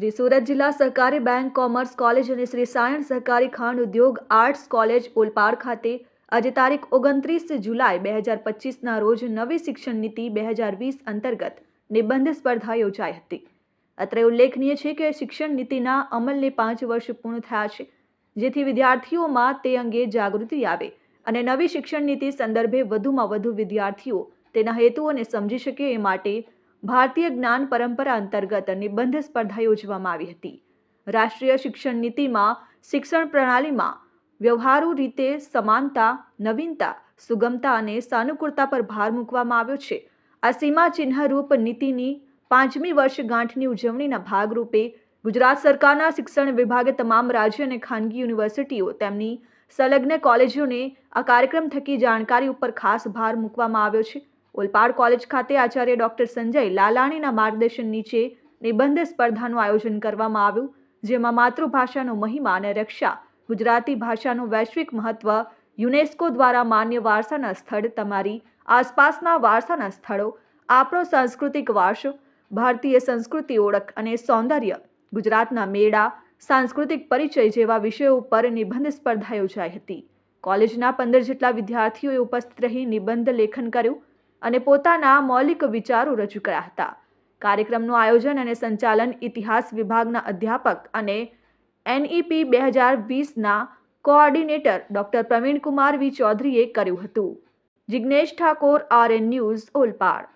શ્રી સુરત જિલ્લા સહકારી bank, commerce college અને શ્રી સાયણ સહકારી ખાંડ ઉદ્યોગ આર્ટ્સ કોલેજ, ઓલપાડ ખાતે આજે તારીખ ઓગણત્રીસ જુલાઈ બે હજાર પચીસના રોજ નવી શિક્ષણ નીતિ બે હજાર વીસ અંતર્ગત નિબંધ સ્પર્ધા યોજાઈ હતી. અત્રે ઉલ્લેખનીય છે કે શિક્ષણ નીતિના અમલને પાંચ વર્ષ પૂર્ણ થયા છે, જેથી વિદ્યાર્થીઓમાં તે અંગે જાગૃતિ આવે અને નવી શિક્ષણ નીતિ સંદર્ભે વધુમાં વધુ વિદ્યાર્થીઓ તેના હેતુઓને સમજી શકે એ માટે ભારતીય જ્ઞાન પરંપરા અંતર્ગત નિબંધ સ્પર્ધા યોજવામાં આવી હતી. રાષ્ટ્રીય શિક્ષણ નીતિમાં શિક્ષણ પ્રણાલીમાં વ્યવહારુ રીતે સમાનતા, નવીનતા, સુગમતા અને સાનુકૂળતા પર ભાર મૂકવામાં આવ્યો છે. આ સીમાચિહ્નરૂપ નીતિની પાંચમી વર્ષગાંઠની ઉજવણીના ભાગરૂપે ગુજરાત સરકારના શિક્ષણ વિભાગે તમામ રાજ્ય અને ખાનગી યુનિવર્સિટીઓ, તેમની સંલગ્ન કોલેજોને આ કાર્યક્રમ થકી જાણકારી ઉપર ખાસ ભાર મૂકવામાં આવ્યો છે. ઓલપાડ કોલેજ ખાતે આચાર્ય ડોક્ટર સંજય લાલાણીના માર્ગદર્શન નીચે નિબંધ સ્પર્ધાનું આયોજન કરવામાં આવ્યું, જેમાં માતૃભાષાનો મહિમા અને રક્ષા, ગુજરાતી ભાષાનું વૈશ્વિક મહત્વ, યુનેસ્કો દ્વારા માન્ય વારસાના સ્થળ તમારી, આસપાસના વારસાના સ્થળો, આપણો સાંસ્કૃતિક વારસો, ભારતીય સંસ્કૃતિ ઓળખ અને સૌંદર્ય, ગુજરાતના મેળા, સાંસ્કૃતિક પરિચય જેવા વિષયો ઉપર નિબંધ સ્પર્ધા યોજાઈ હતી. કોલેજના પંદર જેટલા વિદ્યાર્થીઓએ ઉપસ્થિત રહી નિબંધ લેખન કર્યું અને પોતાના મૌલિક વિચારો રજૂ કર્યા હતા. કાર્યક્રમનું આયોજન અને સંચાલન ઇતિહાસ વિભાગના અધ્યાપક અને એનઈપી બે હજાર વીસના કોઓર્ડિનેટર ડોક્ટર પ્રવીણકુમાર વી. ચૌધરીએ કર્યું હતું. Jignesh Thakor R N news Olpad.